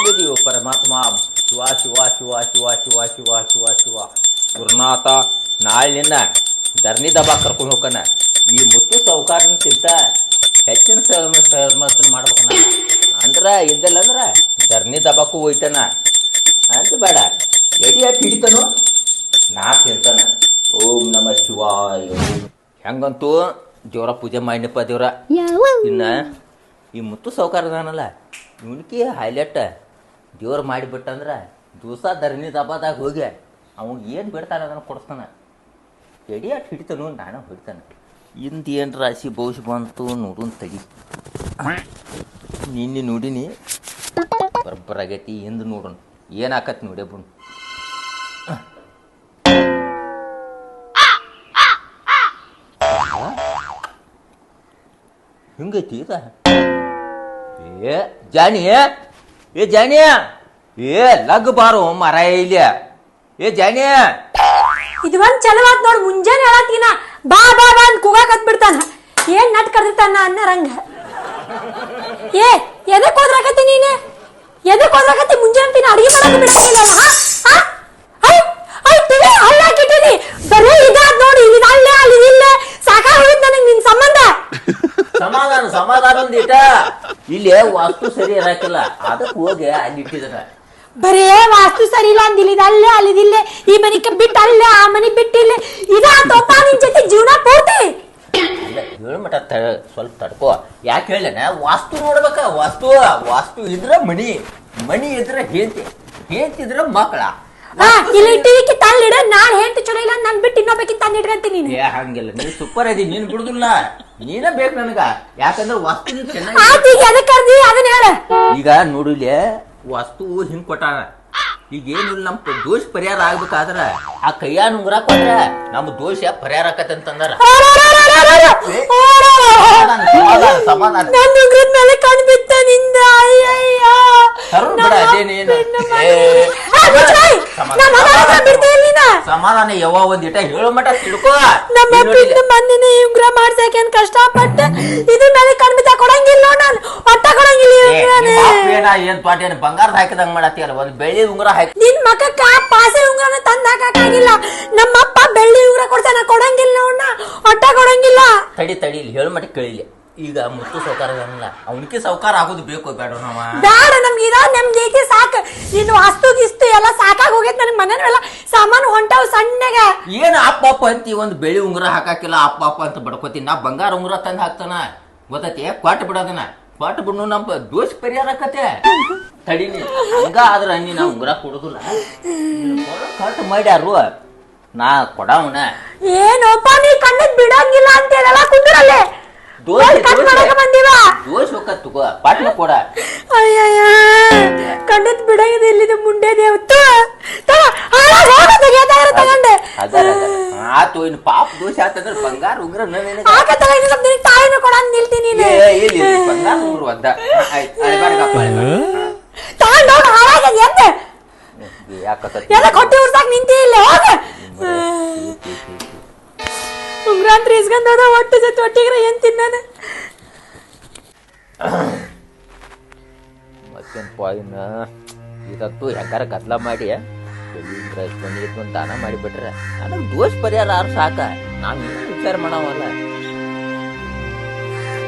ನಾ ಎಲ್ಲಿದೀವ ಪರಮಾತ್ಮ. ಶಿವ ಶಿವ ಶಿವ ಶಿವ ಶಿವ ಶಿವ ಶಿವ ಶಿವ. ಗುರುನಾಥ ನಾಳಿನಿಂದ ಧರಣಿ ದಬಾ ಕರ್ಕೊಂಡು ಹೋಗಣ ಈ ಮುತ್ತು ಸೌಕಾರಕ್ಕಿಂತ ಹೆಚ್ಚಿನ ಸಮಸ್ಯೆ ಮಾಡ್ಬೇಕನ ಅಂದ್ರ ಇದ್ದಲ್ಲ ಅಂದ್ರ ಧರಣಿ ದಬಾಕು ಹೋಯ್ತಾನ. ಅಂತ ಬೇಡ. ಎಡಿ ಅಟ್ ಹಿಡಿತನು ನಾ ತಿಂತಾನ. ಓಂ ನಮ ಶಿವಾಯ. ಹೆಂಗಂತೂ ದೇವ್ರ ಪೂಜೆ ಮಾಡಿನಪ್ಪ ದೇವ್ರ. ಇನ್ನ ಈ ಮುತ್ತು ಸೌಕಾರದಾನಲ್ಲ ಇವನಿಗೆ ಹೈಲೈಟ್ ದೇವ್ರು ಮಾಡಿಬಿಟ್ಟಂದ್ರೆ ದಿವಸ ಧರಣಿ ದಬ್ಬಾದಾಗ ಹೋಗಿ ಅವ್ನಿಗೆ ಏನು ಬಿಡ್ತಾನೆ ಅದನ್ನು ಕೊಡಿಸ್ತಾನೆ. ಎಡಿ ಅಟ್ ಹಿಡಿತಾನು, ನಾನು ಹಿಡಿತಾನೆ. ಏನು ರಾಶಿ ಬಹುಶಃ ಬಂತು ನೋಡೋನ್ ತಡಿ ನಿನ್ನೆ ನೋಡಿನಿ. ಬರಬ್ಬರಾಗೈತಿ ಹಿಂದೆ ನೋಡೋಣ. ಏನಾಕತ್ ನೋಡಿ ಬುಣ್ ಹಿಂಗೈತಿ ಏ, ಜಾನಿ ಏ ಜಾನಿ ಏ ಲಗ್ ಬಾರೋ ಮರ ಇಲ್ಲ. ಏ ಜಾನಿ ಇದು ಒಂದ್ ಚಲೋ ಆತ್ ನೋಡ್ ಮುಂಜಾನೆ ಹೇಳತ್ತೀನ ಬಾ ಬಾ ಬಾ ಅಂತ ಕೂಗಾಕತ್ ಬಿಡ್ತಾನ ಏನ್ ನಟ್ ಕರ್ದಿರ್ತಾನ ಅನ್ನರಂಗ ಏ ಎದಕ್ ಹೋದ್ರಾಕತ್ತಿ ನೀನೆ? ಎದಕ್ ಹೋದ್ರಾಕತ್ತಿ ಮುಂಜಾನೆ ತಿನ್ನ ಅಡಿಗೆ ಮಾಡಕ್ ಬಿಡಂಗಿಲ್ಲ ಹಾ? ಹಾ? ತಿವಿ ಹಳ್ಳಾಕಿಟ್ಟಿನಿ ಬರೀ ಇದಾದ್ ನೋಡಿ ಇದು ಅಲ್ಲೇ ಅಲ್ಲಿ ಇಲ್ಲೇ. ಸಾಕಾಗ್ ಹೋಯ್ತು ನನಗ್ ನಿನ್ ಸಂಬಂಧ. ಸಮಾಧಾನ ಸಮಾಧಾನ ಒಂದಿಟ ಇಲ್ಲಿ ವಾಸ್ತು ಸರಿ ಇರಾಕಿಲ್ಲ. ಅದಕ್ಕೆ ಹೋಗಿ ಅಲ್ಲಿ ಇಟ್ಟಿದರ ಬರೇ ವಾಸ್ತು ಸರಿ ಇಲ್ಲ ಅಂದಿಲ್ಲ ಇದು ಅಲ್ಲೇ ಅಲ್ಲಿ ಇಲ್ಲೇ ಈ ಮನಿಗೆ ಬಿಟ್ಟು ಅಲ್ಲೇ ಆ ಮನಿ ಬಿಟ್ಟಿಲ್ಲ. ಇದಾತಪ್ಪ ನಿನ್ ಜೊತೆ ಜೀವನ ಪೂರ್ತಿ. ಇಲ್ಲ ಮಟ ಸ್ವಲ್ಪ ತಡ್ಕೋ. ಯಾಕೆ ಹೇಳೇನ ವಾಸ್ತು ನೋಡ್ಬೇಕ. ವಾಸ್ತು ವಾಸ್ತು ಇದ್ರ ಮಣಿ. ಮಣಿ ಇದ್ರ ಹೇಳ್ತಿ ಹೇಳ್ತಿದ್ರ ಮಕ್ಕಳ. ಹಾ ಇಲ್ಲಿ ಇಟ್ಟಿದ್ದಕ್ಕೆ ತಳ್ಳಿಡ ನಾಳೆ ಹೆಂಡತಿ ಚಲೋ ಇಲ್ಲ ನನ್ ಬಿಟ್ಟು ಇನ್ನೊಬ್ಬಕಿ ತಂದು ಇಟ್ಕೊಂತೀನಿ ನೀನು. ಏ ಹಂಗಿಲ್ಲ. ನೀನ್ ಸೂಪರ್ ಅದಿ ನೀನ್ ಬಿಡುದಿಲ್ಲ. ನೀನ ಬೇಕು ನನಗ. ಯಾಕಂದ್ರೆ ವಸ್ತು ನೀನ್ ಚೆನ್ನಾಗಿ ಆಯ್ತು ಈಗ ಎದಕ್ ಕರ್ದಿ? ಅದನ್ನ ಹೇಳ. ಈಗ ನೋಡಿಲೆ ವಸ್ತು ಹಿಂಗ್ ಕೊಟ್ಟಾನ ಈಗ ಏನಿಲ್ಲ ನಮ್ ದೋಷ ಪರಿಹಾರ ಆಗ್ಬೇಕಾದ್ರ ಆ ಕೈಯ ಉಂಗ್ರ ಕೊಟ್ರ ನಮ್ ದೋಷ ಪರಿಹಾರ ಆಕತ್ತಂತಂದಾರ ಸಮಾಧಾನ ಸಮಾಧಾನ ನನ್ನ ಉಗ್ರದ ಮೇಲೆ ಕಣ್ನಿಂದ ಅಯ್ಯಯ್ಯ. ತರುಣ್ ಬಿಡ ಅದೇನೇನು ಏ, ಸಮಾಧಾನ. ಯಾವ ಒಂದಿಟ ಹೇಳೋ ಮಟ ತಿಳ್ಕೋ. ನಮ್ಮ. ಅಪ್ಪಿನ ಮಂದಿನ ಉಗ್ರ ಮಾಡ್ಸಕ್ಕೆ ಏನ್ ಕಷ್ಟಪಟ್ಟೆ ಇದ್ರ ಮೇಲೆ ಕಣ್ ಕೊಡಂಗಿಲ್ಲ ನಾನು. ಒಟ್ಟ ಕೊಡಂಗಿಲ್ಲ ಏನ ಏನ್ ಪಾಟಿ ಏನ್ ಬಂಗಾರದ ಹಾಕಿದಂಗ ಮಾಡತ್ತೀಯಲ್ಲ ಒಂದ್ ಬೆಳ್ಳಿ ಉಂಗುರ ಹಾಕಿ. ನಿನ್ ಮಕಕ್ಕ ಪಾಸೆ ಉಂಗ್ರನ ತಂದ್ ಹಾಕಕ್ಕಾಗಿಲ್ಲ. ನಮ್ಮಪ್ಪ ಬೆಳ್ಳಿ ಉಂಗ್ರ ಕೊಡ್ತಾನ ಕೊಡಂಗಿಲ್ಲ ನೋಡ್ನ ಒಟ್ಟ ಕೊಡಂಗಿಲ್ಲ. ತಡಿ ತಡಿ ಇಲ್ಲಿ ಹೇಳೋ ಕೇಳಿಲ್ಲ ಈಗ ಮುತ್ತು ಸೌಕಾರ ಅವನಿಗೆ ಸೌಕಾರ ಆಗೋದು ಬೇಕು ಬೇಡ ನಮ್ಮ ಬೇಡ ನಮ್ಗೆ ಇದ ಐತಿ ಸಾಕ್ ನೀನು ಅಸ್ತು ಗಿಸ್ತು ಎಲ್ಲ ಸಾಕಾಗಿ ಹೋಗೈತ್ ನನಗ್ ಎಲ್ಲ ಸಾಮಾನು ಹೊಂಟಾವ್ ಸಣ್ಣಗ. ಏನ್ ಅಪ್ಪ ಅಪ್ಪ ಅಂತಿ ಒಂದ್ ಬೆಳಿ ಉಂಗುರ ಹಾಕಾಕಿಲ್ಲ ಅಪ್ಪ ಅಪ್ಪ ಅಂತ ಬಡ್ಕೋತೀನಿ. ನಾ ಬಂಗಾರ ಉಂಗುರ ತಂದ್ ಹಾಕ್ತಾನ. ಗೊತ್ತೈತಿ? ಕೊಟ್ಟು ಬಿಡೋದನ್ನ ಕೊಟ್ಟು ಬಿಡು ನಮ್ಮ ದೋಷ ಪರಿಹಾರ ಕತೆ ತಡಿನಿ. ಹಂಗ ಆದ್ರ ನೀ ನಾ ಉಂಗುರ ಕೊಡುದಿಲ್ಲ. ಕಟ್ ಮಾಡ್ಯಾರು. ನಾ ಕೊಡವನ. ಏನಪ್ಪ ನೀ ಕಣ್ಣಿಗೆ ಬಿಡಂಗಿಲ್ಲ ಅಂತ ಹೇಳಲ್ಲ ಕುಂದ್ರಲ್ಲೇ. ದೋಷ ಕಟ್ ಮಾಡಕ ಬಂದಿವ ದೋಷ ಹೋಗತ್ ತಗೋ ಪಾಟ್ನ ಕೊಡ ಅಯ್ಯಯ್ಯ ಕಣ್ಣಿದ್ ಬಿಡಂಗಿದ ಇಲ್ಲಿದ ಮುಂಡೆ ದೇವತ್ತು ತಗೊಂಡೆ ಅದರ ಆತು ಇನ್ ಪಾಪ ಆತಂದ್ರ ಬಂಗಾರ ಉಗ್ರ ನನಗೆ ಆಕ ನಿನಗ್ ತಾಯಿನ ಕೊಡಂಗ್ ನಿಲ್ತೀನಿ ಇಲ್ಲಿ ಬಂಗಾರ ಉಂಗುರ ಒದ್ದ ಆಯ್ತು ಅಳ್ಬಾರ್ದಪ್ಪ ತಗೊಂಡೋಗ ಹಾಳಾಗ್ಯದ ಎಂದೆ ಕೊಟ್ಟಿ ಉರ್ಸಾಕ್ ನಿಂತಿ ಇಲ್ಲ ಹೋಗ ಉಂಗ್ರ ಅಂತ ಇಸ್ಕೊಂಡೋದ ಒಟ್ಟು ಜೊತೆ ಒಟ್ಟಿಗ್ರ ಏನ್ ತಿನ್ನಾನ ಮತ್ತೇನಪ್ಪ ಇನ್ನ ಇದತ್ತು ಹೆಂಗಾರ ಗದ್ಲ ಮಾಡಿ ಇಸ್ಕೊಂಡು ದಾನ ಮಾಡಿಬಿಟ್ರೆ ನನಗೆ ದೋಷ ಪರಿಹಾರ ಆರು ಸಾಕ. ನಾನು ವಿಚಾರ ಮಾಡವಲ್ಲ.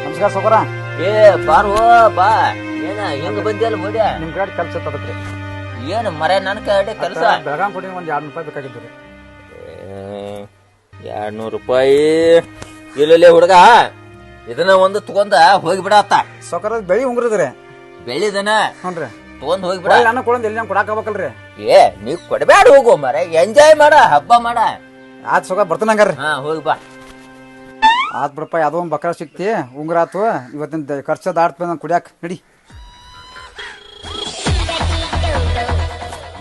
ನಮಸ್ಕಾರ ಸೌಕರ. ಏ ಬಾರೋ ಬಾ. ಏನ ಹೆಂಗ ಬಂದಿಯಲ್ಲ ನೋಡಿ ನಿಮ್ ಕಡೆ ಕೆಲಸ ಅದಕ್ಕೆ ಏನು ಮರೆ ನನ್ನ ಕಡೆ ಕೆಲಸ? ಬೆಳಗಾಂ ಕೊಡಿ ಒಂದ್ ಎರಡು ರೂಪಾಯಿ ಬೇಕಾಗಿತ್ತು ಎರಡ್ ನೂರು ರೂಪಾಯಿ. ಇಲ್ಲೇ ಹುಡುಗ ಇದನ್ನ ಒಂದು ತಗೊಂಡ ಹೋಗಿಬಿಡತ್ತ ಸೊಕರ ಬೆಳಿ ಉಂಗ್ರದ್ರಿ. ಬೆಳಿದನ? ಹ್ಞೂನ್ರಿ ತಗೊಂಡ್ ಹೋಗ್ಬಿಡ. ನಾನು ಕೊಡಂದ್ ಎಲ್ಲಿ ಕೊಡಾಕ್ ಆಗ್ಬೇಕಲ್ರಿ? ಏ ನೀ ಕೊಡಬೇಡ ಹೋಗು ಮರ ಎಂಜಾಯ್ ಮಾಡ ಹಬ್ಬ ಮಾಡ. ಆತ್ ಸೊಕ ಬರ್ತಾನ ಹಂಗಾರ್ರಿ. ಹಾ ಹೋಗಿ ಬಾ. ಆತ್ ಬಿಡಪ್ಪ ಯಾವ್ದೋ ಒಂದು ಬಕ್ರ ಸಿಕ್ತಿ ಉಂಗ್ರ ಆತು. ಇವತ್ತಿನ ಖರ್ಚು ದಾಟ್ತ ನಾನು ಕುಡಿಯಾಕ ನಡಿ.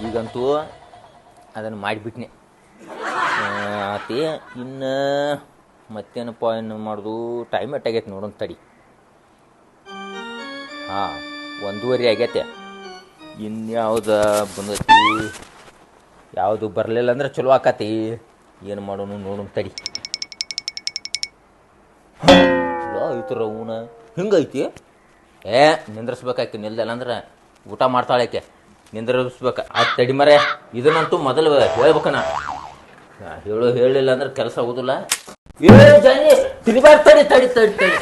ಈಗಂತೂ ಅದನ್ನ ಮಾಡಿಬಿಟ್ನಿ. ಆತಿ ಇನ್ನು ಮತ್ತೇನಪ್ಪ ಏನು ಮಾಡೋದು? ಟೈಮ್ ಎಟ್ಟಾಗೈತೆ ನೋಡೋಣ ತಡಿ. ಹಾಂ, ಒಂದೂವರೆ ಆಗೈತೆ. ಇನ್ಯಾವ್ದು ಬಂದೈತಿ? ಯಾವುದು ಬರಲಿಲ್ಲ ಅಂದ್ರೆ ಚಲೋ ಆಕತಿ. ಏನು ಮಾಡೋನು ನೋಡೋಣ ತಡಿ. ಐತ್ರ ಊನ ಹಿಂಗೈತಿ? ಏ ನಿಂದ್ರಿಸ್ಬೇಕಾಕಿ ನಿಲ್ದಲ್ಲ ಅಂದ್ರೆ ಊಟ ಮಾಡ್ತಾಳೆ ಆಕೆ ನಿಂದ್ರಿಸ್ಬೇಕ. ಆ ತಡಿ ಮರೆ, ಇದನ್ನಂತೂ ಮೊದಲು ಹೇಳ್ಬೇಕನ. ಹೇಳು ಹೇಳಿಲ್ಲ ಅಂದ್ರೆ ಕೆಲಸ ಆಗುದಿಲ್ಲ ಏ ಜಾನಿ ತಿನ್ಬಾರ್ ತಡಿ ತಡಿ ತಡಿ ತಡಿ.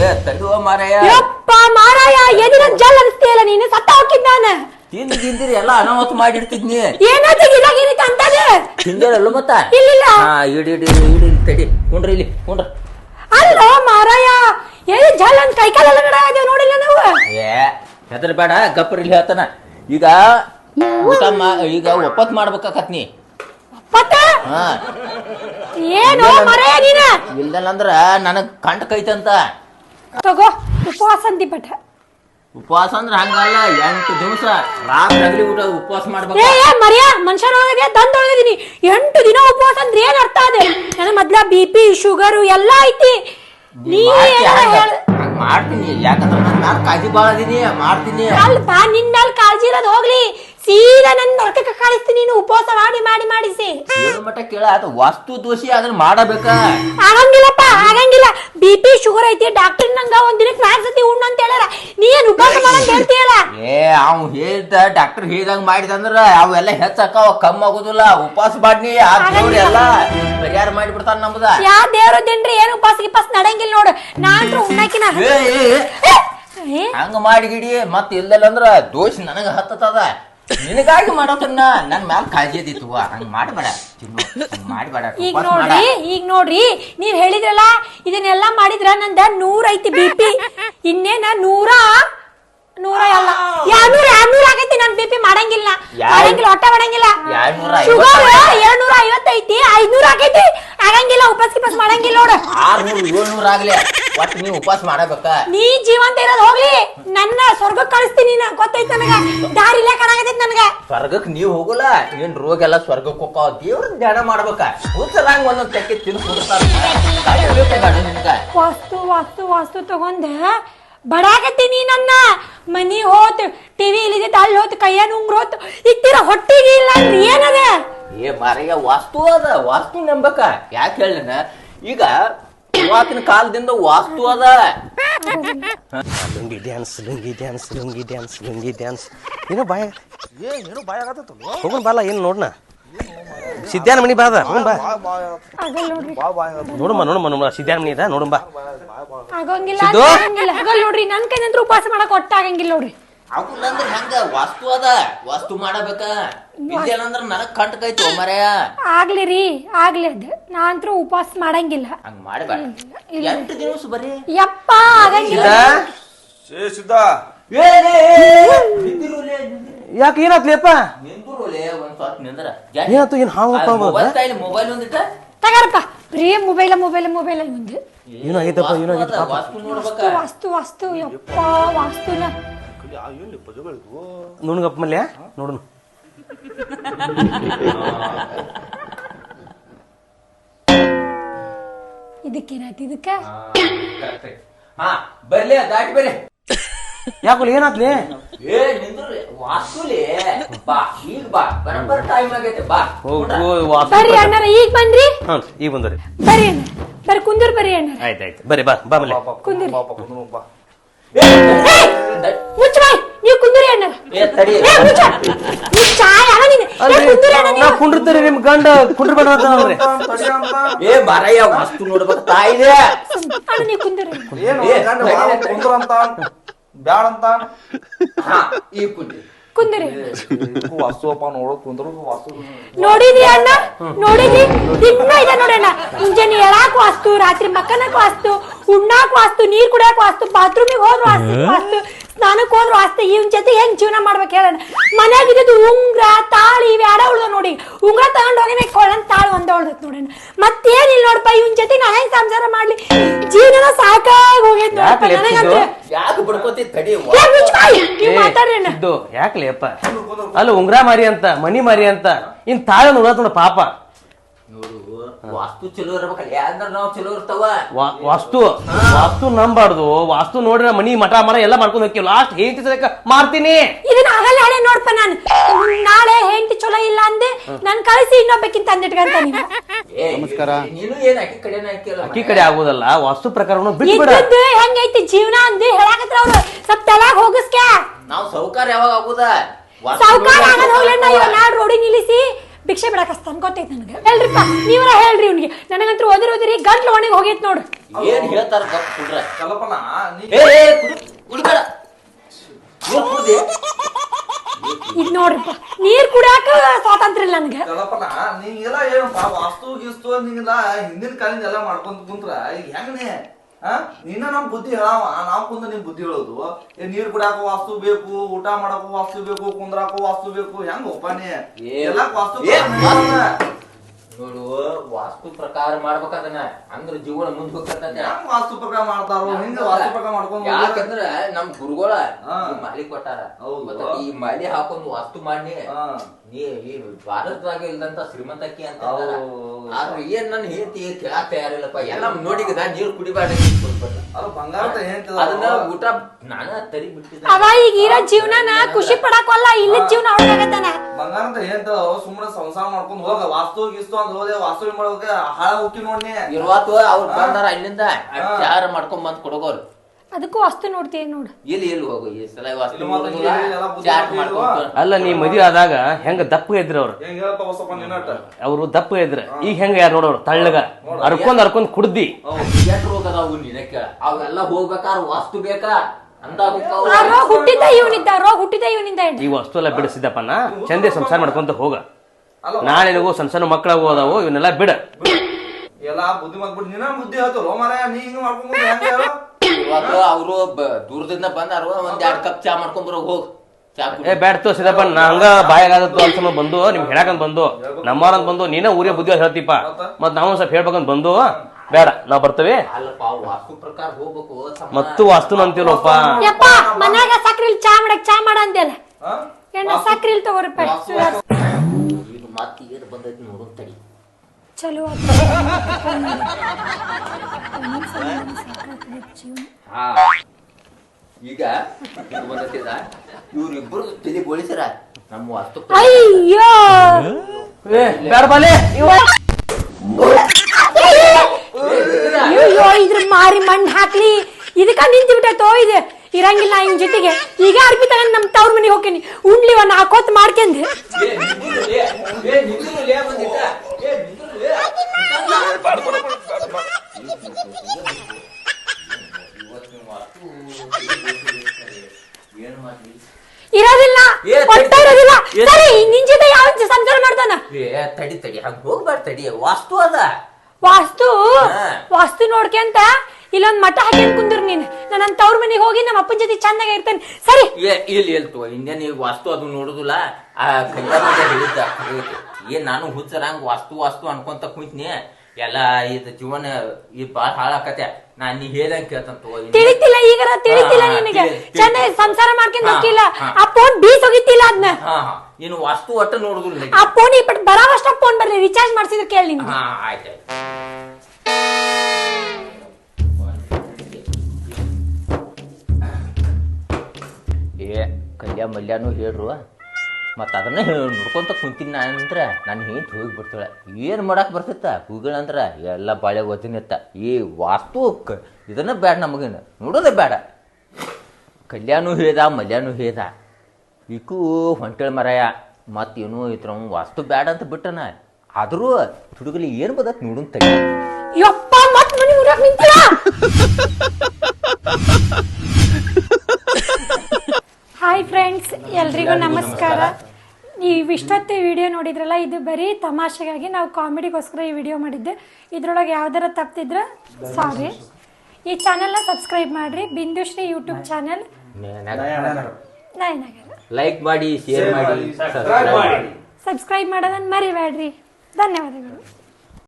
ಏ ತಡಿವ ಮಾರಾಯ. ಯಪ್ಪ ಮಾರಾಯ ಎದಿನ ಜಲ್ ಅನಿಸ್ತೀಯಲ್ಲ ನೀನು? ಸತ್ತ ಹೋಗಿದ್ದಾನ ತಿಂದು ತಿಂದಿರಿ ಎಲ್ಲ ಅನಾಹುತ ಮಾಡಿಡ್ತಿದ್ನಿ ಏನಾದ ಇದಾಗ ಏನೈತೆ ಅಂತಾನೆ? ತಿಂದಿರಲ್ಲ ಮತ್ತ? ಇಲ್ಲಿಲ್ಲ. ಹಾ ಇಡಿ ಇಡಿ ಇಡಿ ತಡಿ. ಕುಂಡ್ರಿ ಇಲ್ಲಿ ಕುಂಡ್ರ. ಅಲ್ಲ ಮಾರಾಯ ಏನು ಜಲ್ ಅಂತ ಕೈಕಾಲೆಲ್ಲ ನೋಡಿಲ್ಲ ನಾವು? ಏ ಹೆದರ್ಬೇಡ ಗಪ್ಪರ್ ಇಲ್ಲಿ ಹೇಳ್ತಾನ. ಈಗ ಊಟ ಮಾ ಈಗ ಒಪ್ಪತ್ ಮಾಡ್ಬೇಕಾಕತ್ನಿ. ಪತ್ತ ಹಾ. ಏನು ಮರೆಯ ನೀನ? ಇಲ್ದಲ್ಲ ಅಂದ್ರ ನನಗ್ ಕಂಡ್ ಕೈತಂತ. ತಗೋ ಉಪವಾಸ ಪಟ್ಟ. ಉಪವಾಸ ಅಂದ್ರ ಹಂಗಲ್ಲ ಎಂಟು ದಿವಸ ರಾತ್ರಿ ಹಗಲಿ ಊಟ ಉಪವಾಸ ಏ ಮರ್ಯಾ ಏ ಮರಿಯ ಮನುಷ್ಯನೊಳಗೆ ದಂದೊಳಗಿದೀನಿ ಎಂಟು ದಿನ ಉಪವಾಸ ಅಂದ್ರೆ ಏನ್ ಅರ್ಥ ಅದೇ? ನನ್ನ ಮೊದ್ಲ ಬಿ ಪಿ ಶುಗರು ಎಲ್ಲ ಐತಿ. ನೀ ಮಾಡ್ತಿ ಏನಾರ ಹಂಗ. ಹೇಳ್- ಹಂಗ್ ಮಾಡ್ತೀನಿ ಯಾಕಂದ್ರ ನಾನು ಕಾಳಜಿ ಬಾಳ ಅದೀನಿ ಮಾಡ್ತೀನಿ. ಅಲ್ಪ ನಿನ್ ಕಾಳಜಿ ಇರೋದು ಹೋಗ್ಲಿ. ಸೀದಾ ನನ್ನ ನರಕಕ್ಕೆ ಕಳಿಸ್ತೀನಿ ನೀನು ಉಪವಾಸ ಮಾಡಿ ಮಾಡಿ ಮಾಡಿಸಿ. ಏನು ಮಟ್ಟ ಕೇಳ ಅದು ವಾಸ್ತು ದೋಷಿ ಅದನ್ನ ಮಾಡಬೇಕ. ಆಗಂಗಿಲ್ಲಪ್ಪ ಆಗಂಗಿಲ್ಲ. ಬಿ ಪಿ ಶುಗರ್ ಐತಿ ಡಾಕ್ಟರ್ ನಂಗ ಒಂದ್ ದಿನಕ್ಕೆ ನಾಲ್ಕು ಸತಿ ಉಣ್ಣು ಅಂತ ಹೇಳ್ಯಾರ. ನೀ ಏನ್ ಉಪವಾಸ ಮಾಡಂತ ಹೇಳ್ತೀಯಲ್ಲ ಏ ಅವ್ ಹೇಳ್ದ ಡಾಕ್ಟರ್ ಹೇಳ್ದಂಗ ಮಾಡಿದಂದ್ರ ಅವೆಲ್ಲ ಹೆಚ್ಚಾಕವ ಕಮ್ಮಿ ಆಗುದಿಲ್ಲ. ಉಪವಾಸ ಮಾಡ್ನಿ ಆ ದೇವ್ರ ಎಲ್ಲ ಪರಿಹಾರ ಮಾಡಿಬಿಡ್ತಾನ ನಮ್ದ. ಯಾ ದೇವ್ರ ದಿನ್ರಿ ಏನ್ ಉಪವಾಸ ಗಿಪಾಸ್ ನಡಂಗಿಲ್ಲ ನೋಡು. ನಾನ್ ಉಣ್ಣಾಕಿನ. ಏ, ಏ, ಹಂಗ ಮಾಡಿಗಿಡಿ ಮತ್ ಇಲ್ದಲ್ಲ ಅಂದ್ರ ದೋಷ ನನಗ ಹತ್ತದ ನಿನಗಾಗಿ ಮಾಡೋದನ್ನ ನನ್ ಮ್ಯಾಲ ಕಾಳಜಿ ಅದಿತ್ತು ಹಂಗ ಮಾಡ್ಬೇಡ ಹಂಗ್ ಮಾಡ್ಬೇಡ ಈಗ ಉಪವಾಸ ಮಾಡ. ನೋಡ್ರಿ ಈಗ ನೋಡ್ರಿ ನೀವ್ ಹೇಳಿದ್ರಲ್ಲ ಇದನ್ನೆಲ್ಲ ಮಾಡಿದ್ರ ನಂದ ನೂರ ಐತಿ ಬಿ ಪಿ. ಇನ್ನೇನ ನೂರ ನೂರ ಎಲ್ಲ ಎರಡ್ನೂರ ಎರಡ್ನೂರ ಆಗೈತಿ ನನ್ ಬಿ ಪಿ ಮಾಡಂಗಿಲ್ಲ. ಯಾ- ಮಾಡಂಗಿಲ್ಲ ಹೊಟ್ಟೆ ಮಾಡಂಗಿಲ್ಲ. ಎರಡ್ನೂರ ಶುಗರ್ ಎರಡ್ನೂರ ಐವತ್ತೈತಿ ಐದ್ನೂರ ಆಗೈತಿ. ಆಗಂಗಿಲ್ಲ ಉಪಸ್ ಗಿಪಸ್ ಮಾಡಂಗಿಲ್ಲ ನೋಡು. ಆರ್ನೂರ್ ಏಳ್ನೂರ್ ಆಗ್ಲಿ. ಒಟ್ಟು ನೀವು ಉಪವಾಸ ಮಾಡಬೇಕ? ನೀ ಜೀವಂತ ಇರೋದು ಹೋಗ್ಲಿ. ನನ್ನ ಸ್ವರ್ಗಕ್ಕೆ ಕಳಿಸ್ತೀನಿ ನಾ ಗೊತ್ತೈತಿ ನನಗ? ದಾರಿ ಇಲ್ಲ ಕಾಣಾಗತೈತಿ ನನಗ. ಸ್ವರ್ಗಕ್ ನೀವ್ ಹೋಗಲ್ಲ ಏನ್ ರೋಗ ಎಲ್ಲ ಸ್ವರ್ಗಕ್ಕೆ ಹೋಗ ದೇವ್ರ ಧ್ಯಾನ ಮಾಡ್ಬೇಕ. ಹುಚ್ಚಲಂಗ್ ಒಂದೊಂದ್ ತೆಕ್ಕೆ ತಿನ್ನು ವಸ್ತು ವಾಸ್ತು ವಾಸ್ತು ವಾಸ್ತು ತಗೊಂಡ ಬಡಾಕತ್ತೀನಿ ನನ್ನ. ಮನಿ ಹೋತ್ ಟಿವಿ ಇಲ್ಲಿದೆ ಅಲ್ಲಿ ಹೋತ್ ಕೈಯನ್ ಉಂಗ್ರ ಹೋತ್ ಇಕ್ತಿರ ಹೊಟ್ಟಿಗೆ ಇಲ್ಲ ಏನದ? ಏ ಮಾರಯ್ಯ ವಾಸ್ತು ಅದ. ವಾಸ್ತು ನಂಬಕ. ಯಾಕೆ ಹೇಳಿನ ಈಗ ಇವತ್ತಿನ ಕಾಲದಿಂದ ವಾಸ್ತು ಅದ lungi dance lungi dance lungi dance lungi dance ಏನೋ ಬಾಯ ಏನೋ ಏನು ಭಯ ಆಗತ್ತಲ್ಲ ಹೋಗೋಣ ಬಾಲ ಏನು ನೋಡ್ನ ಸಿದ್ಧಾನ ಮಣಿ ಬಾದ ಹೋಗೋಣ ಬಾ ನೋಡಮ್ಮ ನೋಡಮ್ಮ ನೋಡಮ್ಮ ಸಿದ್ಧಾನ ಮನಿ ಅದ ನೋಡಮ್ಮ ಬಾ ಆಗಂಗಿಲ್ಲ? ಆಗಂಗಿಲ್ಲ ನೋಡ್ರಿ ನನ್ ಕೈನಂತ್ರ ಉಪವಾಸ ಮಾಡಕ್ಕೆ ಒಟ್ಟಾಗಂಗಿಲ್ಲ ನೋಡ್ರಿ ಅವುಲ್ಲ ಅಂದ್ರೆ ಹೆಂಗ? ವಾಸ್ತು ಅದ. ವಾಸ್ತು ಮಾಡಬೇಕ. ಇದೇನಂದ್ರ ನನಗ್ ಕಂಟಕೈತಿ ಮರ್ಯ. ಆಗ್ಲಿ ರೀ ಆಗ್ಲಿ ಅದ. ನಾ ಅಂತೂ ಉಪವಾಸ ಮಾಡಂಗಿಲ್ಲ. ಹಂಗ ಮಾಡಬೇಡ. ಎಂಟು ದಿವಸ ಬರೀ. ಯಪ್ಪ ಆಗಂಗಿಲ್ಲ. ಏ ಸಿದ್ಧ ಯಾಕೆ ಏನಾತ್ಲಿಯಪ್ಪ? ನಿಂದುರುಲೆ ಒಂದ್ ಸ್ವಲ್ಪ ನಿಂದ್ರ. ಏನಾಯ್ತು ಏನ್ ಹಾವಪ್ಪ ಅವ? ಮೊಬೈಲ್ ಒಂದಿಟ್ಟ? ತಗಾರಪ್ಪ ಬರೀ ಮೊಬೈಲ ಮೊಬೈಲ್ ಮೊಬೈಲ್ ಮುಂದೆ ಏನಾಗೈತಪ್ಪ ಏನಾಗೈತೆ ಪಾಪ ವಾಸ್ತು ನೋಡ್ಬೇಕ. ವಾಸ್ತು ವಾಸ್ತು ಯಪ್ಪ ವಾಸ್ತುನ. ನೋಡ್ಗಪ್ಪ ಮಲ್ಯ ನೋಡೋಣ ಇದಕ್ಕೇನಾಯ್ತು ಇದಕ್ಕ? ಹಾ ಬರ್ಲಿ ದಾಟಿ ಬರ್ರಿ. ಯಾಕಲ್ಲ ಏನಾತ್ಲಿ? ಏ ನಿಂದ್ರಿ ಬಾ ಈಗ ಬಾ ಬರಬರ್ ಟೈಮ್ ಆಗೈತೆ ಬಾ. ಹೋಗು ವಾಸ ಬರ್ರಿ ಅಣ್ಣಾರ ಈಗ ಬನ್ರಿ ಹಾ ಈಗ ಬಂದ್ರಿ. ಬರ್ರಿ ಅಣ್ಣ ಬರ್ರಿ ಕುಂದೂರ್ ಬರ್ರಿ ಅಣ್ಣ ಆಯ್ತಾಯ್ತು ಬರ್ರಿ ಬಾ ಬಾ ಮಲ್ಯ. ಕುಂದಿರಿ ಬಾ ಬಾ. ಏ ಮುಚ್ಚ ನಾ ಕುಂಡಿರ್ತೀರಿ ನಿಮ್ ಗಂಡ ಕುಂಡ್ರಬೇಡ ಅಂತ ನೋಡ್ರಿ. ತಡಿ ಅಂತ ಏ ಮಾರಯ್ಯ ವಾಸ್ತು ನೋಡ್ಬೇಕು ತಾಯಿದೆ ಅಣ್ಣ ನೀವು ಕುಂದೂರಿ ಏನು ಏ, ಗಂಡ ತಡಿ, ಬಾ, ತಡಿ. ಕುಂದ್ರು ಅಂತ ಬ್ಯಾಡ ಅಂತ. ಹಾ ಈ ಕುಂದೂರಿ. ವಾಸ್ತುವಪ್ಪ ನೋಡೋ ಕುಂದ್ರು ವಾಸ್ತು ನೋಡಿದಿ ಅಣ್ಣ? ನೋಡಿದಿ? ದಿನ ಇದೆ ನೋಡಣ್ಣ. ಮುಂಜಾನೆ ಎಳಾಕ್ ವಾಸ್ತು ರಾತ್ರಿ ಮಕ್ಕನಕ್ ವಾಸ್ತು ಉಣ್ಣಾಕ್ ವಾಸ್ತು ನೀರ್ ಕುಡಿಯಾಕ ವಾಸ್ತು ಬಾತ್ರೂಮಿಗೆ ಹೋದ್ರು ವಾಸ್ತು ವಾಸ್ತು. ಸ್ನಾನಕ್ ಹೋದ್ರು ಆಸ್ತಿ ಇವನ್ ಜೊತೆ ಹೆಂಗ್ ಜೀವನ ಮಾಡ್ಬೇಕು ಹೇಳಣ್ಣ ಮನ್ಯಾಗ ಇದ್ದು ಉಂಗ್ರ ತಾಳಿ ಇವ್ ಯಾಡ ಉಳ್ದ ನೋಡಿ. ಉಂಗ್ರ ತಗೊಂಡ್ ಹೋಗಿನ ಕೊಳ್ಳನ್ ತಾಳು ಒಂದ ಉಳ್ದತ್ ನೋಡಿ ಮತ್ತೇನಿಲ್ಲ ನೋಡಪ್ಪ ಇವನ್ ಜೊತೆ ನಾ ಹೆಂಗ್ ಸಂಸಾರ ಮಾಡ್ಲಿ? ಜೀವನ ಸಾಕಾಗಿ ಹೋಗೈತ್ ನೋಡಪ್ಪ ಯಾಕೆ ಬಿಡ್ಕೋತಿ ತಡಿ ಯಾಕ್ಲಿ ಅಪ್ಪ? ಅಲ್ಲ ಉಂಗ್ರ ಮಾರಿ ಅಂತ ಮನಿ ಮಾರಿ ಅಂತ ಇನ್ ತಾಳ ನೋಡತ್ ನೋಡ ಪಾಪ. ವಾಸ್ತು ಚಲೋ ಇರ್ಬೇಕಲ್ಲ. ಯಾಕಂದ್ರ ನಾವ್ ಚಲೋ ಇರ್ತಾವ. ವಾ- ವಾಸ್ತು ವಾಸ್ತು ನಂಬಾರ್ದು. ವಾಸ್ತು ನೋಡ್ರಿ ಮನಿ ಮಠ ಮರ ಎಲ್ಲ ಮಾಡ್ಕೊಂಡು ಹೋಗ್ತೀವಿ. ಲಾಸ್ಟ್ ಹೆಂಡತಿ ಸದಕ್ಕ ಮಾರ್ತೀನಿ ಇದನ್ನ ಆಗಲ್ಲ ಹಳೆ ನೋಡ್ಪ ನಾನು. ನಾಳೆ ಹೆಂಡತಿ ಚಲೋ ಇಲ್ಲ ಅಂದೆ ನಾನು ಕಳಿಸಿ ಇನ್ನೊಬ್ಬಕ್ಕಿಂತ ತಂದಿಟ್ಕಂತ ನೀನು. ಏ, ನಮಸ್ಕಾರ. ನೀನು ಏನ್ ಅಕ್ಕಿ ಕಡೆನ ಹಾಕಿಲ್ಲ ಅಕ್ಕಿ ಕಡೆ ಆಗೋದಲ್ಲ ವಾಸ್ತು ಪ್ರಕಾರನು ಬಿಟ್ಬಿಡ. ಇದ್ದದ್ದು ಹೆಂಗೈತಿ ಜೀವನ ಅಂದೆ ಹೇಳಾಕತ್ರ ಅವ್ರು. ಸ್ವಲ್ಪ ತಲಾಗ ಹೋಗಿಸ್ಕ. ನಾವು ಸೌಕಾರ ಯಾವಾಗ ಆಗುದ? ವಾಸ್ತು ಸಾವುಕಾರ ನೋಡಿ ಆಗದ್ ಹೋಗ್ಲಿ ನಾ ಹಾಕ್ಬೇಕು. ರೋಡಿ ನಿಲ್ಲಿಸಿ. ಭಿಕ್ಷೆ ಬಿಡಕಸ್ತ ಗೊತ್ತೈತಿ ನನಗೆ. ಹೇಳ್ರಿಪ್ಪ ನೀವರ ಹೇಳ್ರಿ ಇವ್ನಿಗೆ. ನನಗಂತೂ ಓದಿರ ಓದಿರಿ ಗಂಟ್ಲು ಒಣಗಿ ಹೋಗೈತೆ ನೋಡು. ಏನ್ ಹೇಳ್ತಾರ ಗಪ್ ಕುಡ್ರ? ಕಲ್ಪನಾ ನೀ ಏ ಏ, ಕುಡಿ ಕುಡಿಬೇಡ. ಏನ್ ಕುಡ್ದೆ? ಇದ್ ನೋಡ್ರಿಪ್ಪ ನೀರ್ ಕುಡಿಯಾಕ ಸ್ವಾತಂತ್ರ್ಯ ಇಲ್ಲ ನನಗೆ. ಏನಪ್ಪ ವಾಸ್ತು ಗೀಸ್ತು ನಿಂಗೆಲ್ಲ ಹಿಂದಿನ ಕಾಲಿಂದ ಎಲ್ಲ ಮಾಡ್ಕೊಂತ ಕುಂತ್ರ ಈಗ ಹೆಂಗ್ ನೀನ ನಮ್ ಬುದ್ಧಿ ಹೇಳಾವ ನಾವ್ ಕುಂದ ನಿಮ್ ಬುದ್ಧಿ ಹೇಳೋದು ಏ ನೀರ್ ಕುಡಿಯಾಕ ವಾಸ್ತು ಬೇಕು ಊಟ ಮಾಡಾಕ ವಾಸ್ತು ಬೇಕು ಕುಂದ್ರಾಕು ವಾಸ್ತು ಬೇಕು ಹೆಂಗ ಒಪ್ಪಾನೆ ಎಲ್ಲಾ ವಾಸ್ತು. ನೋಡು ವಾಸ್ತು ಪ್ರಕಾರ ಮಾಡ್ಬೇಕಾದನ ಅಂದ್ರ ಜೀವನ ಮುಂದ್ ಹೋಗ್ತದೆ ಹೆಂಗ್ ವಾಸ್ತು ಪ್ರಕಾರ ಮಾಡ್ತಾರೋ ಹಿಂಗ ವಾಸ್ತು ಪ್ರಕಾರ ಮಾಡ್ಕೊಂಡು. ಯಾಕಂದ್ರ ನಮ್ ಗುರುಗಳ. ಮಾಲಿ ಕೊಟ್ಟಾರ. ಮತ್ತ ಈ ಮಾಲಿ ಹಾಕೊಂಡು ವಾಸ್ತು ಮಾಡಿ ಹಾ. ನೀ ಈ ಭಾರತದಾಗ ಇಲ್ದಂತ ಶ್ರೀಮಂತಕ್ಕಿ ಅಂತ. ಆದ್ರೆ ಏನ್ ನನ್ ಹೇಳ್ತಿ ಕೇಳಾಕ ತಯಾರಿಲ್ಲಪ್ಪ ಎಲ್ಲ ನೋಡಿಗದ ನೀರ್ ಕುಡಿಬಾರ್ದು ಅದನ್ನ ಊಟ ನಾನ ತರಿ ಬಿಟ್ಟಿದ್ದೆ. ಅವ ಈಗ ಇರೋ ಜೀವನನ ಖುಷಿ ಪಡಾಕಲ್ಲ ಇಲ್ಲಿ ಜೀವನ ಬಂಗಾರ ಅಂತ ಏನ್ ಸುಮ್ಮನೆ ಸಂಸಾರ ಮಾಡ್ಕೊಂಡು ಹೋಗ ವಾಸ್ತು ಗಿಸ್ತು ಅಂತ ಹೋದೆ ವಾಸ್ತು ಮಾಡೋಕೆ ಹಾಳ ಹೋಗಿ ನೋಡ್ನಿ ಇರುವಾತು ಅವ್ರು ಬಂದಾರ ಇಲ್ಲಿಂದ ಯಾರ ಮಾಡ್ಕೊಂಡ್ ಬಂದ್ ಕೊಡಗೋರು ಅದಕ್ಕೂ ಅಷ್ಟು ನೋಡ್ತೀನಿ ನೋಡು. ಎಲ್ಲಿ ಎಲ್ಲಿ ಹೋಗು? ಈ ಸಲ ವಾಸ್ತು ನೋಡುದಿಲ್ಲ, ಚಾಟ್ ಮಾಡ್ಕೊಂಡು ಅಲ್ಲ ನೀ ಮದುವೆ ಆದಾಗ ಹೆಂಗ ದಪ್ಪ ಇದ್ರ ಅವ್ರು? ಹೆಂಗ್ ಹೇಳಪ್ಪ ಹೊಸಪ್ಪ ನಿನ್ನಟ ಅವರು ದಪ್ಪ ಇದ್ರ. ಈಗ ಹೆಂಗ ಯಾರು ನೋಡೋರು? ತಳ್ಳಗ. ಅರ್ಕೊಂಡ್ ಅರ್ಕೊಂಡ್ ಕುಡ್ದಿ. ಎಷ್ಟು ರೋಗ ಅದಾವು ನಿನ್ನ ಕೇಳ ಅವೆಲ್ಲ ಹೋಗ್ಬೇಕಾರ ವಾಸ್ತು ಬೇಕಾ? ಅಂದಾಗ ಆ ರೋಗ ಹುಟ್ಟಿದ್ದ ಇವನಿದ್ದ ರೋಗ ಹುಟ್ಟಿದ್ದ ಇವನಿಂದ. ಈ ವಸ್ತು ಎಲ್ಲ ನಾ? ಚಂದೆ ಸಂಸಾರ ಮಾಡ್ಕೊಂತ ಹೋಗ. ನಾಳೆ ನಿನಗೂ ಸಣ್ಣ ಸಣ್ಣ ಮಕ್ಕಳಾಗು ಅದಾವು ಇವನ್ನೆಲ್ಲ ಬಿಡ. ಎಲ್ಲ ಬುದ್ಧಿ ಮಾಡ್ಬಿಟ್ಟು ನಿನ್ನ ಬುದ್ಧಿ ಹೇಳ್ತಲ್ಲ ಮಾರಾಯ? ನೀ ಹಿಂಗ ಮಾಡ್ಕೊಂಡ್ ಹೆಂಗ ಇವಾಗ ಅವರು ದೂರದಿಂದ ಬಂದಾರು ಒಂದ್ ಎರಡ್ ಕಪ್ ಚಾ ಮಾಡ್ಕೊಂಡ್ ಬರೋ ಹೋಗ್. ಚಾ. ಏ ಬ್ಯಾಡ್ತು ಸಿದಪ್ಪ ನಾ ಹಂಗ ಬಾಯಾಗತ್ತು ಅನ್ಸಮ ಬಂದು ನಿಮ್ಗೆ ಹೇಳಕಂತ ಬಂದು ನಮ್ಮವ್ರಂತ ಬಂದು ನೀನೇ ಊರಿಗೆ ಬುದ್ಧಿ ಹೇಳ್ತಿಪ್ಪ. ಮತ್ ನಾವು ಸ್ವಲ್ಪ ಹೇಳ್ಬೇಕಂತ ಬಂದು ಬೇಡ ನಾವ್ ಬರ್ತೇವೆ. ಅಲ್ಲಪ್ಪ ವಾಸ್ತು ಪ್ರಕಾರ ಹೋಗ್ಬೇಕು ಸಮ- ಮತ್ತು ವಾಸ್ತುನ ಅಂತೀವಲ್ಲಪ್ಪ. ಯಪ್ಪ ಮನ್ಯಾಗ ಸಕ್ರಿಲ್ ಚಾ ಮಾಡಕ್ ಚಾ ಮಾಡ ಹಾ? ಎಣ್ಣ ಸಕ್ರಿಲ್ ತಗೋರಿಪ್ಪ ವಾಸ್ತು ಇದು ಮತ್ತೆ ಬಂದೈತಿ ನೋಡು ತಡಿ. ಚಲೋ ಹಾ. ಈಗ ಇದು ಬಂದೈತಿದ ಇವ್ರಿಬ್ರು ತಲೆ ನಮ್ಮ ವಾಸ್ತು ಅಯ್ಯೋ! ಏ ಬೇಡ ಬಾಲೆ. ಅಯ್ಯೋ ಇದ್ರ ಮಾರಿ ಮಣ್ಣು ಹಾಕ್ಲಿ. ಇದಕ್ಕ ನಿಂತು ಬಿಟ್ಟೈತೋ ಇದು. ಇರಂಗಿಲ್ಲ ಇವ್ ಜೊತೆಗೆ. ಈಗ ಅರ್ಬಿ ತಗೊಂಡ್ ನಮ್ ತವ್ರ ಮನೆಗೆ ಹೋಗ್ತೀನಿ. ಉಂಡ್ಲಿ ಒಂದ್ ಹಾಕೋತ್ ಮಾಡ್ಕೊಂಡ್. ನಮ್ಮ ಅಪ್ಪನ ಜೊತೆ ಚಂದಾಗ ಇರ್ತೇನೆ. ಸರಿ. ಏ ಇಲ್ಲಿ ಹೇಳ್ತು ಇನ್ನೇನ್ ಈಗ ವಾಸ್ತು ಅದು ನೋಡುದಿಲ್ಲ. ಆ ಹೇಳಿದ್ದ. ಏನ್ ನಾನು ಹುಚ್ಚರಂಗ್ ವಾಸ್ತು ವಾಸ್ತು ಅನ್ಕೊಂತ ಕುಂತ್ನಿ. ಎಲ್ಲ ಇದು ಜೀವನ ಈ ಬಾಳ ಹಾಳಾಕತೆ ನಾನ್ ನೀ ಹೇಳ್ದಂಗ್ ಕೇಳ್ತಂತ ತಿಳಿತಿಲ್ಲ ಈಗ ತಿಳಿತಿಲ್ಲ ನಿನಗೆ. ಚಂದ ಸಂಸಾರ ಮಾಡ್ಕೊಂಡ್ ಹಾ, ಹೋಗಿಲ್ಲ ಆ ಫೋನ್ ಬೀಸ್ ಹೋಗಿತ್ತಿಲ್ಲ ಅದ್ನ. ಹಾ ಹಾ. ಇನ್ನು ವಾಸ್ತು ಒಟ್ಟ ನೋಡುದಿಲ್ಲ ಆ ಫೋನ್ ಇಪ್ಪಟ್ ಬರಾವಷ್ಟ ಫೋನ್ ಬರ್ಲಿ. ರಿಚಾರ್ಜ್ ಮಾಡ್ಸಿದ್ರೆ ಕೇಳಿ ನಿಮ್ಗೆ ಹಾ ಆಯ್ತಾಯ್ತು ಏ ಕಲ್ಯ ಮಲ್ಯಾನು ಹೇಳ್ರು. ಮತ್ತು ಅದನ್ನ ನೋಡ್ಕೊಂತ ಕುಂತೀನಿ ನಾನು ಅಂದ್ರೆ ನನ್ನ ಹೆಂಡ್ತಿ ಹೋಗಿ ಬಿಡ್ತಾಳೆ. ಏನು ಮಾಡಕ್ಕೆ ಬರ್ತೈತ ಹೂಗಳಂದ್ರೆ ಎಲ್ಲ ಬಾಳೆ ಓದಿನತ್ತ ಈ ವಾಸ್ತು ಇದನ್ನ ಬೇಡ ನಮಗೇನು. ನೋಡೋದೇ ಬೇಡ ಕಲ್ಯಾಣು ಹೇಳ್ದ, ಮಲ್ಯಾನು ಹೇಳ್ದ. ಈಗೂ ಹೊಂಟೇಳ ಮರಯ. ಮತ್ತೇನು ಇದ್ರ ವಾಸ್ತು ಬೇಡ ಅಂತ ಬಿಟ್ಟನ. ಆದರೂ ಹುಡುಗಲಿ ಏನು ಬದತ್ ನೋಡುನ್ ತಡಿ. ಯಪ್ಪ ಮತ್ ಮನಿ ಎಲ್ರಿಗೂ ನಮಸ್ಕಾರ. ನೀವು ಇಷ್ಟೊತ್ತು ವಿಡಿಯೋ ನೋಡಿದ್ರಲ್ಲ ಇದು ಬರೀ ತಮಾಷೆಗಾಗಿ ನಾವು ಕಾಮಿಡಿಗೋಸ್ಕರ ಈ ವಿಡಿಯೋ ಮಾಡಿದ್ದೆ. ಇದ್ರೊಳಗೆ ಯಾವ್ದಾರ ತಪ್ಪಿದ್ರೆ ಸಾರಿ. ಈ ಚಾನೆಲ್ನ ಸಬ್ಸ್ಕ್ರೈಬ್ ಮಾಡ್ರಿ. Bindushree YouTube channel. Nayanagar. Like ಮಾಡಿ ಶೇರ್ ಮಾಡಿ ಸಬ್ಸ್ಕ್ರೈಬ್ ಮಾಡಿ. ಸಬ್ಸ್ಕ್ರೈಬ್ ಮಾಡೋದನ್ನ ಮರಿಬೇಡ್ರಿ. ಧನ್ಯವಾದಗಳು.